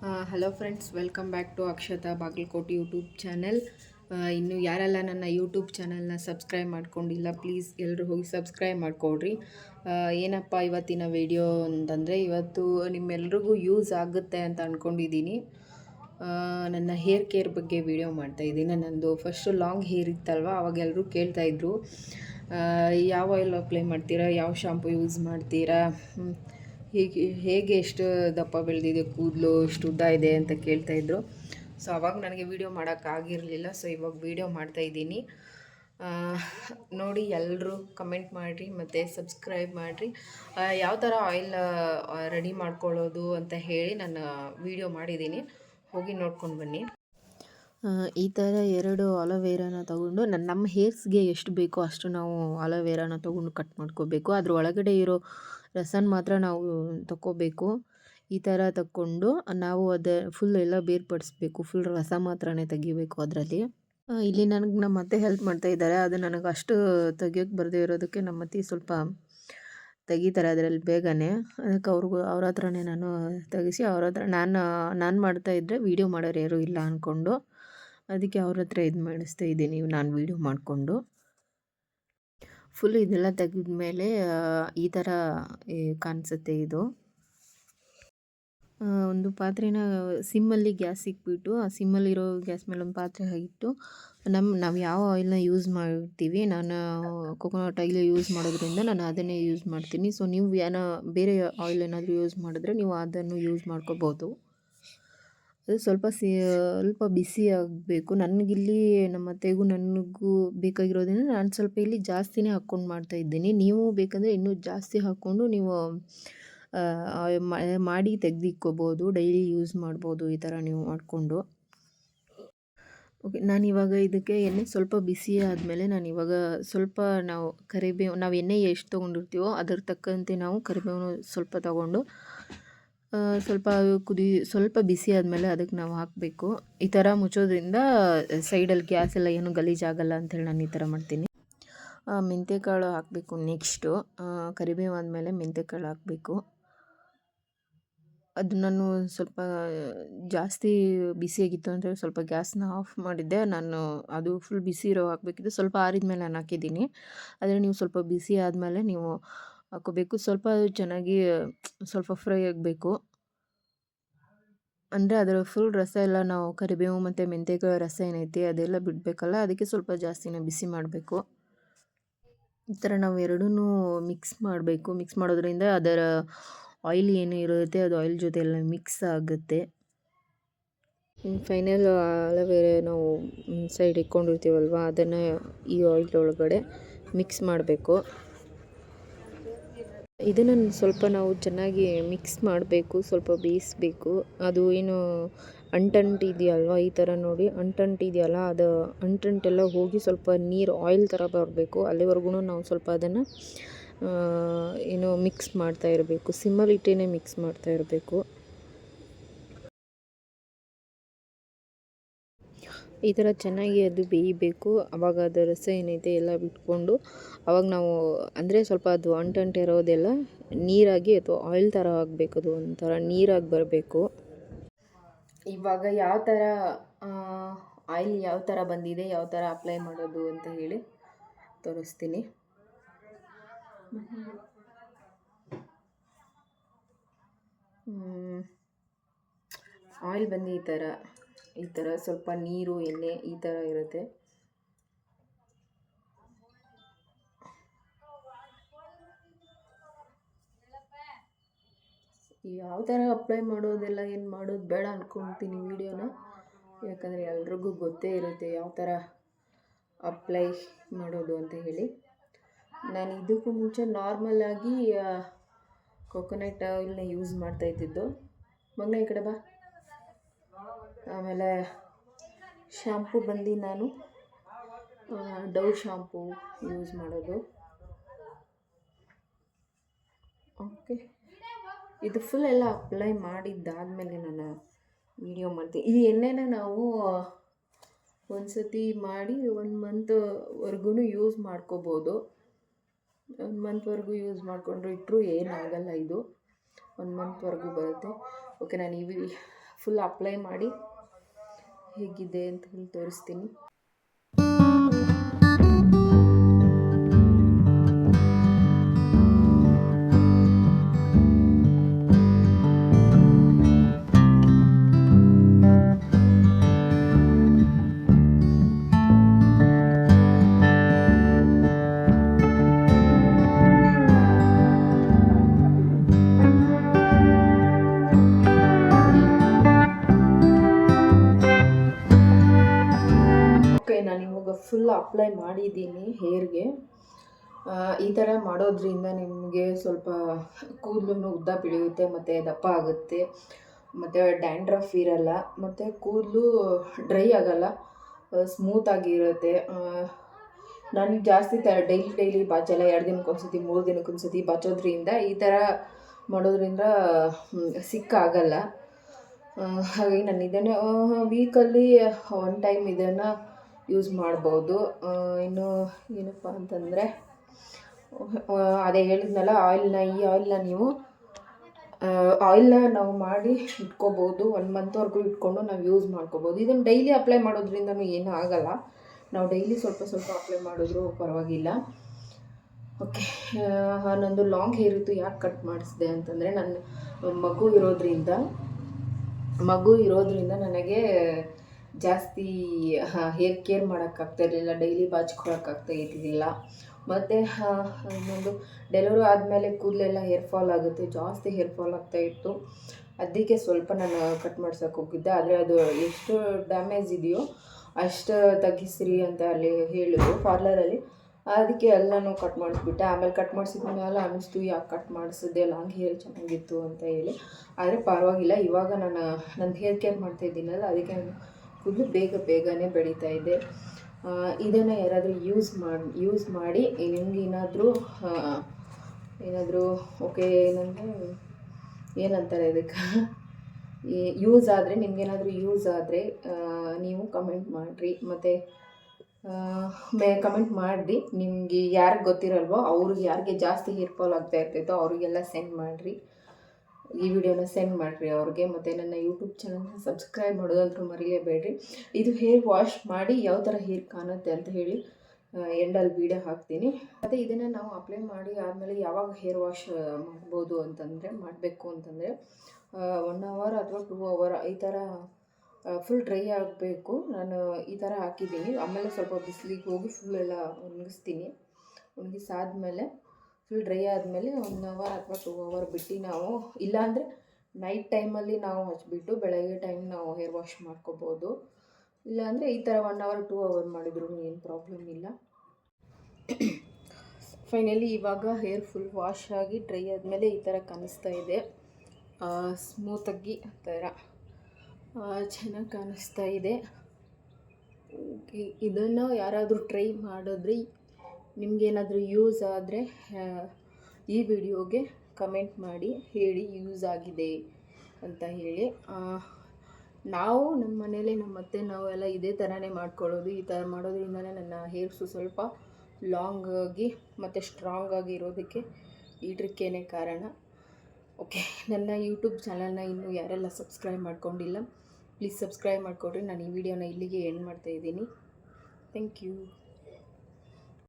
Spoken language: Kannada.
Hello friends welcome back to Akshata Bagalkote YouTube channel ಇನ್ನು ಯಾರೆಲ್ಲ ನನ್ನ ಯೂಟ್ಯೂಬ್ ಚಾನಲ್ನ ಸಬ್ಸ್ಕ್ರೈಬ್ ಮಾಡ್ಕೊಂಡಿಲ್ಲ ಪ್ಲೀಸ್ ಎಲ್ಲರೂ ಹೋಗಿ ಸಬ್ಸ್ಕ್ರೈಬ್ ಮಾಡಿಕೊಡ್ರಿ ಏನಪ್ಪ ಇವತ್ತಿನ ವಿಡಿಯೋ ಅಂತಂದರೆ, ಇವತ್ತು ನಿಮ್ಮೆಲ್ರಿಗೂ ಯೂಸ್ ಆಗುತ್ತೆ ಅಂತ ಅಂದ್ಕೊಂಡಿದ್ದೀನಿ ನನ್ನ ಹೇರ್ ಕೇರ್ ಬಗ್ಗೆ ವಿಡಿಯೋ ಮಾಡ್ತಾಯಿದ್ದೀನಿ ನನ್ನದು ಫಸ್ಟು ಲಾಂಗ್ ಹೇರ್ ಇತ್ತಲ್ವ ಅವಾಗೆಲ್ಲರೂ ಕೇಳ್ತಾಯಿದ್ರು ಯಾವ ಆಯಿಲ್ ಅಪ್ಲೈ ಮಾಡ್ತೀರಾ, ಯಾವ ಶಾಂಪು ಯೂಸ್ ಮಾಡ್ತೀರಾ. ಹೇಗೆ ಹೇಗೆ ಎಷ್ಟು ದಪ್ಪ ಬೆಳೆದಿದೆ, ಕೂದಲು ಎಷ್ಟು ಉದ್ದ ಇದೆ ಅಂತ ಕೇಳ್ತಾಯಿದ್ರು ಸೊ ಅವಾಗ ನನಗೆ ವೀಡಿಯೋ ಮಾಡೋಕ್ಕಾಗಿರಲಿಲ್ಲ ಸೊ ಇವಾಗ ವೀಡಿಯೋ ಮಾಡ್ತಾಯಿದ್ದೀನಿ ನೋಡಿ ಎಲ್ಲರೂ ಕಮೆಂಟ್ ಮಾಡಿರಿ, ಮತ್ತು ಸಬ್ಸ್ಕ್ರೈಬ್ ಮಾಡಿರಿ. ಯಾವ ಥರ ಆಯಿಲ್ ರೆಡಿ ಮಾಡ್ಕೊಳ್ಳೋದು ಅಂತ ಹೇಳಿ ನಾನು ವೀಡಿಯೋ ಮಾಡಿದ್ದೀನಿ. ಹೋಗಿ ನೋಡ್ಕೊಂಡು ಬನ್ನಿ. ಈ ಥರ ಎರಡು ಅಲೋವೆರಾನ ತಗೊಂಡು ನನ್ನ ನಮ್ಮ ಹೇರ್ಸ್ಗೆ ಎಷ್ಟು ಬೇಕೋ ಅಷ್ಟು ನಾವು ಅಲೋವೆರಾನ ತೊಗೊಂಡು ಕಟ್ ಮಾಡ್ಕೋಬೇಕು. ಅದ್ರ ಒಳಗಡೆ ಇರೋ ರಸನ ಮಾತ್ರ ನಾವು ತಗೋಬೇಕು ಈ ಥರ ತಕ್ಕೊಂಡು ನಾವು ಅದು ಫುಲ್ ಎಲ್ಲ ಬೇರ್ಪಡಿಸ್ಬೇಕು ಫುಲ್ ರಸ ಮಾತ್ರನೇ ತೆಗಿಬೇಕು ಅದರಲ್ಲಿ. ಇಲ್ಲಿ ನನಗೆ ನಮ್ಮ ಅತ್ತೆ ಹೆಲ್ಪ್ ಮಾಡ್ತಾ ಇದ್ದಾರೆ ಅದು ನನಗೆ ಅಷ್ಟು ತೆಗಿಯೋಕ್ಕೆ ಬರದೇ ಇರೋದಕ್ಕೆ ನಮ್ಮ ಅತ್ತೆ ಸ್ವಲ್ಪ ತೆಗಿತಾರೆ ಅದರಲ್ಲಿ ಬೇಗನೆ. ಅದಕ್ಕೆ ಅವ್ರಿಗೂ ಅವ್ರ ಹತ್ರನೇ ನಾನು ತೆಗಿಸಿ ಅವ್ರ ಹತ್ರ ನಾನು ನಾನು ಮಾಡ್ತಾ ಇದ್ದರೆ ವೀಡಿಯೋ ಮಾಡೋರು ಯಾರೂ ಇಲ್ಲ ಅಂದ್ಕೊಂಡು ಅದಕ್ಕೆ ಅವ್ರ ಹತ್ರ ಇದು ಮಾಡಿಸ್ತಾ ಇದ್ದೀನಿ ನಾನು ವೀಡಿಯೋ ಮಾಡಿಕೊಂಡು. ಫುಲ್ ಇದೆಲ್ಲ ತೆಗೆದ್ಮೇಲೆ ಈ ಥರ ಕಾಣಿಸುತ್ತೆ ಇದು. ಒಂದು ಪಾತ್ರೆನ ಸಿಮ್ಮಲ್ಲಿ ಗ್ಯಾಸ್ ಇಕ್ಬಿಟ್ಟು, ಆ ಸಿಮ್ಮಲ್ಲಿರೋ ಗ್ಯಾಸ್ ಮೇಲೆ ಒಂದು ಪಾತ್ರೆ ಇಟ್ಟು ನಮ್ಮ ನಾವು ಯಾವ ಆಯಿಲ್ನ ಯೂಸ್ ಮಾಡ್ತೀವಿ, ನಾನು ಕೊಕೊನಟ್ ಆಯಿಲ್ ಯೂಸ್ ಮಾಡೋದ್ರಿಂದ ನಾನು ಅದನ್ನೇ ಯೂಸ್ ಮಾಡ್ತೀನಿ. ಸೊ ನೀವು ಏನೋ ಬೇರೆ ಆಯಿಲ್ ಏನಾದರೂ ಯೂಸ್ ಮಾಡಿದ್ರೆ ನೀವು ಅದನ್ನು ಯೂಸ್ ಮಾಡ್ಕೋಬೋದು. ಅದು ಸ್ವಲ್ಪ ಸಿ, ಸ್ವಲ್ಪ ಬಿಸಿ ಆಗಬೇಕು. ನನಗಿಲ್ಲಿ ನಮ್ಮ ಅತ್ತೆಗೂ ನನಗೂ ಬೇಕಾಗಿರೋದ್ರಿಂದ ನಾನು ಸ್ವಲ್ಪ ಇಲ್ಲಿ ಜಾಸ್ತಿನೇ ಹಾಕ್ಕೊಂಡು ಮಾಡ್ತಾ ಇದ್ದೀನಿ. ನೀವು ಬೇಕಂದರೆ ಇನ್ನೂ ಜಾಸ್ತಿ ಹಾಕ್ಕೊಂಡು ನೀವು ಮಾಡಿ ತೆಗೆದಿಕ್ಕೋಬೋದು ಡೈಲಿ ಯೂಸ್ ಮಾಡ್ಬೋದು ಈ ಥರ ನೀವು ಮಾಡಿಕೊಂಡು. ಓಕೆ ನಾನು ಇವಾಗ ಇದಕ್ಕೆ ಎಣ್ಣೆ ಸ್ವಲ್ಪ ಬಿಸಿ ಆದಮೇಲೆ ನಾನು ಇವಾಗ ಸ್ವಲ್ಪ ನಾವು ಕರಿಬೇವು, ನಾವು ಎಣ್ಣೆ ಎಷ್ಟು ತೊಗೊಂಡಿರ್ತೀವೋ ಅದರ ತಕ್ಕಂತೆ ನಾವು ಕರಿಬೇವು ಸ್ವಲ್ಪ ತಗೊಂಡು ಸ್ವಲ್ಪ ಕುದಿ, ಸ್ವಲ್ಪ ಬಿಸಿ ಆದಮೇಲೆ ಅದಕ್ಕೆ ನಾವು ಹಾಕಬೇಕು. ಈ ಥರ ಮುಚ್ಚೋದ್ರಿಂದ ಸೈಡಲ್ಲಿ ಗ್ಯಾಸ್ ಎಲ್ಲ ಏನು ಗಲೀಜಾಗಲ್ಲ ಅಂಥೇಳಿ ನಾನು ಈ ಥರ ಮಾಡ್ತೀನಿ. ಮೆಂತ್ಯಕಾಳು ಹಾಕಬೇಕು ನೆಕ್ಸ್ಟು. ಕರಿಬೇವು ಆದಮೇಲೆ ಮೆಂತ್ಯಕಾಳು ಹಾಕಬೇಕು. ಅದು ನಾನು ಸ್ವಲ್ಪ ಜಾಸ್ತಿ ಬಿಸಿಯಾಗಿತ್ತು ಅಂತ ಸ್ವಲ್ಪ ಗ್ಯಾಸ್ನ ಆಫ್ ಮಾಡಿದ್ದೆ. ನಾನು ಅದು ಫುಲ್ ಬಿಸಿ ಇರೋ ಹಾಕಬೇಕಿತ್ತು. ಸ್ವಲ್ಪ ಆರಿದ ಮೇಲೆ ನಾನು ಹಾಕಿದ್ದೀನಿ. ಆದರೆ ನೀವು ಸ್ವಲ್ಪ ಬಿಸಿ ಆದಮೇಲೆ ನೀವು ಹಾಕೋಬೇಕು. ಸ್ವಲ್ಪ ಚೆನ್ನಾಗಿ, ಸ್ವಲ್ಪ ಫ್ರೈ ಆಗಬೇಕು. ಅಂದರೆ ಅದರ ಫುಲ್ ರಸ ಎಲ್ಲ ನಾವು ಕರಿಬೇವು ಮತ್ತು ಮೆಂತ್ಯಕಾಯಿ ರಸ ಏನೈತಿ ಅದೆಲ್ಲ ಬಿಡಬೇಕಲ್ಲ, ಅದಕ್ಕೆ ಸ್ವಲ್ಪ ಜಾಸ್ತಿನ ಬಿಸಿ ಮಾಡಬೇಕು. ಈ ಥರ ನಾವು ಎರಡೂ ಮಿಕ್ಸ್ ಮಾಡಬೇಕು. ಮಿಕ್ಸ್ ಮಾಡೋದ್ರಿಂದ ಅದರ ಆಯಿಲ್ ಏನು ಇರುತ್ತೆ, ಅದು ಆಯಿಲ್ ಜೊತೆ ಎಲ್ಲ ಮಿಕ್ಸ್ ಆಗುತ್ತೆ ಫೈನಲ್ ಅಲವೇರೆ ನಾವು ಸೈಡ್ ಇಟ್ಕೊಂಡಿರ್ತೀವಲ್ವ, ಅದನ್ನು ಈ ಆಯಿಲ್ ಒಳಗಡೆ ಮಿಕ್ಸ್ ಮಾಡಬೇಕು. ಇದನ್ನು ಸ್ವಲ್ಪ ನಾವು ಚೆನ್ನಾಗಿ ಮಿಕ್ಸ್ ಮಾಡಬೇಕು, ಸ್ವಲ್ಪ ಬೇಯಿಸ್ಬೇಕು. ಅದು ಏನು ಅಂಟಂಟು ಇದೆಯಲ್ವ ಈ ಥರ ನೋಡಿ. ಅಂಟಂಟು ಇದೆಯಲ್ಲ, ಅದು ಅಂಟಂಟೆಲ್ಲ ಹೋಗಿ ಸ್ವಲ್ಪ ನೀರು ಆಯಿಲ್ ಥರ ಬರಬೇಕು. ಅಲ್ಲಿವರೆಗೂ ನಾವು ಸ್ವಲ್ಪ ಅದನ್ನು ಏನು ಮಿಕ್ಸ್ ಮಾಡ್ತಾ ಇರಬೇಕು. ಸಿಮ್ಮಲ್ಲಿಟ್ಟೇ ಮಿಕ್ಸ್ ಮಾಡ್ತಾ ಇರಬೇಕು. ಈ ಥರ ಚೆನ್ನಾಗಿ ಅದು ಬೇಯಬೇಕು. ಅವಾಗ ಅದು ರಸ ಏನೈತೆ ಎಲ್ಲ ಬಿಟ್ಕೊಂಡು ಅವಾಗ ನಾವು ಅಂದರೆ ಸ್ವಲ್ಪ ಅದು ಅಂಟಂಟು ಇರೋದೆಲ್ಲ ನೀರಾಗಿ ಅಥವಾ ಆಯಿಲ್ ಥರ ಆಗಬೇಕು ಅದು ಒಂಥರ ನೀರಾಗಿ ಬರಬೇಕು. ಇವಾಗ ಯಾವ ಥರ ಆಯಿಲ್ ಯಾವ ಥರ ಬಂದಿದೆ, ಯಾವ ಥರ ಅಪ್ಲೈ ಮಾಡೋದು ಅಂತ ಹೇಳಿ ತೋರಿಸ್ತೀನಿ. ಆಯಿಲ್ ಬಂದು ಈ ಥರ ಈ ಥರ ಸ್ವಲ್ಪ ನೀರು, ಎಣ್ಣೆ ಈ ಥರ ಇರುತ್ತೆ. ಯಾವ ಥರ ಅಪ್ಲೈ ಮಾಡೋದೆಲ್ಲ ಏನು ಮಾಡೋದು ಬೇಡ ಅಂದ್ಕೊಳ್ತೀನಿ ವೀಡಿಯೋನ. ಯಾಕಂದರೆ ಎಲ್ರಿಗೂ ಗೊತ್ತೇ ಇರುತ್ತೆ ಯಾವ ಥರ ಅಪ್ಲೈ ಮಾಡೋದು ಅಂತ ಹೇಳಿ. ನಾನು ಇದಕ್ಕೂ ಮುಂಚೆ ನಾರ್ಮಲಾಗಿ ಕೊಕೊನಟ್ ಆಯಿಲ್ನ ಯೂಸ್ ಮಾಡ್ತಾ ಇದ್ದಿದ್ದು. ಮಗನ ಈ ಕಡೆ ಬಾ. ಆಮೇಲೆ ಶ್ಯಾಂಪು ಬಂದು ನಾನು. ಡವ್ ಶ್ಯಾಂಪು ಯೂಸ್ ಮಾಡೋದು. ಓಕೆ. ಇದು ಫುಲ್ ಎಲ್ಲ ಅಪ್ಲೈ ಮಾಡಿದ್ದಾದಮೇಲೆ ನಾನು ವಿಡಿಯೋ ಮಾಡ್ತೀನಿ. ಈ ಎಣ್ಣೆನ ನಾವು ಒಂದು ಸತಿ ಮಾಡಿ ಒಂದು ಮಂತ್ವರೆಗೂ ಯೂಸ್ ಮಾಡ್ಕೋಬೋದು. ಒಂದು ಮಂತ್ವರೆಗೂ ಯೂಸ್ ಮಾಡಿಕೊಂಡ್ರು ಇಟ್ಟರು ಏನಾಗಲ್ಲ ಇದು. ಒಂದು ಮಂತ್ವರೆಗೂ ಬರುತ್ತೆ. ಓಕೆ ನಾನು ಈ ವಿ ಫುಲ್ ಅಪ್ಲೈ ಮಾಡಿ ಹೇಗಿದೆ ಅಂತ ಹೇಳಿ ತೋರಿಸ್ತೀನಿ. ನಾನು ಇವಾಗ ಫುಲ್ ಅಪ್ಲೈ ಮಾಡಿದ್ದೀನಿ ಹೇರ್ಗೆ ಈ ಥರ ಮಾಡೋದ್ರಿಂದ ನಿಮಗೆ ಸ್ವಲ್ಪ ಕೂದಲು ಉದ್ದ ಬೆಳೆಯುತ್ತೆ, ಮತ್ತು ದಪ್ಪ ಆಗುತ್ತೆ, ಮತ್ತು ಡ್ಯಾಂಡ್ರಫ್ ಇರಲ್ಲ, ಮತ್ತು ಕೂದಲು ಡ್ರೈ ಆಗಲ್ಲ ಸ್ಮೂತಾಗಿರುತ್ತೆ ನಾನು ಜಾಸ್ತಿ ತ ಡೈಲಿ ಡೈಲಿ ಬಾಚಲ್ಲ ಎರಡು ದಿನಕ್ಕೊಂದ್ಸತಿ ಮೂರು ದಿನಕ್ಕೊಂದ್ಸತಿ ಬಾಚೋದ್ರಿಂದ ಈ ಥರ ಮಾಡೋದ್ರಿಂದ ಸಿಕ್ಕಾಗಲ್ಲ ಹಾಗಾಗಿ ನಾನು ಇದನ್ನೇ ವೀಕಲ್ಲಿ ಒನ್ ಟೈಮ್ ಇದನ್ನು ಯೂಸ್ ಮಾಡ್ಬೋದು. ಇನ್ನು ಏನಪ್ಪ ಅಂತಂದರೆ ಅದೇ ಹೇಳಿದ್ನಲ್ಲ ಆಯಿಲ್ನ ಈ ಆಯಿಲ್ನ ನೀವು ಆಯಿಲ್ನ ನಾವು ಮಾಡಿ ಇಟ್ಕೋಬೋದು. ಒನ್ ಮಂತ್ವರೆಗೂ ಇಟ್ಕೊಂಡು ನಾವು ಯೂಸ್ ಮಾಡ್ಕೋಬೋದು. ಇದನ್ನು ಡೈಲಿ ಅಪ್ಲೈ ಮಾಡೋದ್ರಿಂದನೂ ಏನೂ ಆಗಲ್ಲ. ನಾವು ಡೈಲಿ ಸ್ವಲ್ಪ ಸ್ವಲ್ಪ ಅಪ್ಲೈ ಮಾಡಿದ್ರೂ ಪರವಾಗಿಲ್ಲ. ಓಕೆ ನಂದು ಲಾಂಗ್ ಹೇರ್ ಇತ್ತು, ಯಾಕೆ ಕಟ್ ಮಾಡಿಸಿದೆ ಅಂತಂದರೆ ನನ್ನ ಮಗು ಇರೋದ್ರಿಂದ ಮಗು ಇರೋದ್ರಿಂದ ನನಗೆ ಜಾಸ್ತಿ ಹೇರ್ ಕೇರ್ ಮಾಡೋಕ್ಕಾಗ್ತಾ ಇರಲಿಲ್ಲ ಡೈಲಿ ಬಾಚ್ಕೊಳಕ್ಕಾಗ್ತಾ ಇದ್ದಿದ್ದಿಲ್ಲ ಮತ್ತು ಇನ್ನೊಂದು ಡೆಲಿವರಿ ಆದಮೇಲೆ ಕೂದಲೆಲ್ಲ ಹೇರ್ ಫಾಲ್ ಆಗುತ್ತೆ, ಜಾಸ್ತಿ ಹೇರ್ ಫಾಲ್ ಆಗ್ತಾ ಇತ್ತು. ಅದಕ್ಕೆ ಸ್ವಲ್ಪ ನಾನು ಕಟ್ ಮಾಡ್ಸೋಕೆ ಹೋಗಿದ್ದೆ, ಆದರೆ ಅದು ಎಷ್ಟು ಡ್ಯಾಮೇಜ್ ಇದೆಯೋ ಅಷ್ಟು ತಗ್ಗಿಸ್ರಿ ಅಂತ ಅಲ್ಲಿ ಹೇಳಿದ್ರು ಪಾರ್ಲರಲ್ಲಿ ಅದಕ್ಕೆ ಎಲ್ಲನೂ ಕಟ್ ಮಾಡಿಸ್ಬಿಟ್ಟೆ, ಆಮೇಲೆ ಕಟ್ ಮಾಡಿಸಿದ ಮೇಲೆ ಅನ್ನಿಸ್ತು ಯಾಕೆ ಕಟ್ ಮಾಡಿಸಿದೆ ಲಾಂಗ್ ಹೇರ್ ಚೆನ್ನಾಗಿತ್ತು ಅಂತ ಹೇಳಿ. ಆದರೆ ಪರವಾಗಿಲ್ಲ, ಇವಾಗ ನಾನು ನನ್ನ ಹೇರ್ ಕೇರ್ ಮಾಡ್ತಾ ಇದ್ದೀನಲ್ಲ, ಅದಕ್ಕೆ ಕೂದಲು ಬೇಗ ಬೇಗನೆ ಬೆಳೀತಾ ಇದೆ. ಇದನ್ನು ಯಾರಾದರೂ ಯೂಸ್ ಮಾಡಿ ಯೂಸ್ ಮಾಡಿ ನಿಮ್ಗೆ ಏನಾದರೂ ಏನಾದರೂ ಓಕೆ ಏನಂದರೆ, ಏನಂತಾರೆ ಅದಕ್ಕೆ ಯೂಸ್ ಆದರೆ ನಿಮ್ಗೇನಾದರೂ ಯೂಸ್ ಆದರೆ ನೀವು ಕಮೆಂಟ್ ಮಾಡಿರಿ. ಮತ್ತು ಮೇ ಕಮೆಂಟ್ ಮಾಡಿ ನಿಮಗೆ ಯಾರಿಗೆ ಗೊತ್ತಿರಲ್ವೋ ಅವ್ರಿಗೆ ಯಾರಿಗೆ ಜಾಸ್ತಿ ಹೇರ್ ಫಾಲ್ ಆಗ್ತಾ ಇರ್ತೈತೋ, ಅವರಿಗೆಲ್ಲ ಸೆಂಡ್ ಮಾಡಿರಿ. ಈ ವಿಡಿಯೋನ ಸೆಂಡ್ ಮಾಡಿರಿ ಅವ್ರಿಗೆ. ಮತ್ತು ನನ್ನ ಯೂಟ್ಯೂಬ್ ಚಾನಲ್ನ ಸಬ್ಸ್ಕ್ರೈಬ್ ಮಾಡೋದಂತೂ ಮರೀಲೇಬೇಡ್ರಿ. ಇದು ಹೇರ್ ವಾಶ್ ಮಾಡಿ ಯಾವ ಥರ ಹೇರ್ ಕಾಣುತ್ತೆ ಅಂತ ಹೇಳಿ ಎಂಡಲ್ಲಿ ವೀಡಿಯೋ ಹಾಕ್ತೀನಿ. ಮತ್ತು ಇದನ್ನು ನಾವು ಅಪ್ಲೈ ಮಾಡಿ ಆದಮೇಲೆ ಯಾವಾಗ ಹೇರ್ ವಾಶ್ ಮಾಡ್ಬೋದು ಅಂತಂದರೆ, ಮಾಡಬೇಕು ಅಂತಂದರೆ ಒನ್ ಅವರ್ ಅಥವಾ ಟೂ ಅವರ್ ಈ ಥರ ಫುಲ್ ಡ್ರೈ ಆಗಬೇಕು. ನಾನು ಈ ಥರ ಹಾಕಿದ್ದೀನಿ. ಆಮೇಲೆ ಸ್ವಲ್ಪ ಬಿಸಿಲಿಗೆ ಹೋಗಿ ಫುಲ್ ಎಲ್ಲ ಒಣಗಿಸ್ತೀನಿ. ಒಣಗಿಸಾದ್ಮೇಲೆ ಫುಲ್ ಡ್ರೈ ಆದಮೇಲೆ ಒನ್ ಅವರ್ ಅಥವಾ ಟೂ ಅವರ್ ಬಿಟ್ಟು ನಾವು, ಇಲ್ಲಾಂದರೆ ನೈಟ್ ಟೈಮಲ್ಲಿ ನಾವು ಹಚ್ಚಿಬಿಟ್ಟು ಬೆಳಗ್ಗೆ ಟೈಮ್ ನಾವು ಹೇರ್ ವಾಶ್ ಮಾಡ್ಕೋಬೋದು. ಇಲ್ಲಾಂದರೆ ಈ ಥರ ಒನ್ ಅವರ್ ಟೂ ಅವರ್ ಮಾಡಿದ್ರು ಏನು ಪ್ರಾಬ್ಲಮ್ ಇಲ್ಲ. ಫೈನಲಿ ಇವಾಗ ಹೇರ್ ಫುಲ್ ವಾಶ್ ಆಗಿ ಡ್ರೈ ಆದಮೇಲೆ ಈ ಥರ ಕಾಣಿಸ್ತಾ ಇದೆ. ಸ್ಮೂತಾಗಿ ಆ ಥರ ಚೆನ್ನಾಗಿ ಕಾಣಿಸ್ತಾ ಇದೆ. ಓಕೆ ಇದನ್ನು ಯಾರಾದರೂ ಟ್ರೈ ಮಾಡಿದ್ರೆ ನಿಮಗೇನಾದರೂ ಯೂಸ್ ಆದರೆ ಈ ವಿಡಿಯೋಗೆ ಕಮೆಂಟ್ ಮಾಡಿ, ಹೇಳಿ ಯೂಸ್ ಆಗಿದೆ ಅಂತ ಹೇಳಿ. ನಾವು ನಮ್ಮ ಮನೇಲಿ ನಮ್ಮ ಅತ್ತೆ ನಾವೆಲ್ಲ ಇದೇ ಥರನೇ ಮಾಡ್ಕೊಳ್ಳೋದು, ಈ ಥರ ಮಾಡೋದ್ರಿಂದಲೇ ನನ್ನ ಹೇರ್ಸು ಸ್ವಲ್ಪ ಲಾಂಗ್ ಆಗಿ ಮತ್ತು ಸ್ಟ್ರಾಂಗ್ ಆಗಿ ಇರೋದಕ್ಕೆ ಈ ಟ್ರಿಕ್ಕೇನೆ ಕಾರಣ. ಓಕೆ ನನ್ನ ಯೂಟ್ಯೂಬ್ ಚಾನಲ್ನ ಇನ್ನೂ ಯಾರೆಲ್ಲ ಸಬ್ಸ್ಕ್ರೈಬ್ ಮಾಡ್ಕೊಂಡಿಲ್ಲ ಪ್ಲೀಸ್ ಸಬ್ಸ್ಕ್ರೈಬ್ ಮಾಡಿಕೊಡ್ರಿ. ನಾನು ಈ ವಿಡಿಯೋನ ಇಲ್ಲಿಗೆ ಎಂಡ್ ಮಾಡ್ತಾ ಇದ್ದೀನಿ. Thank you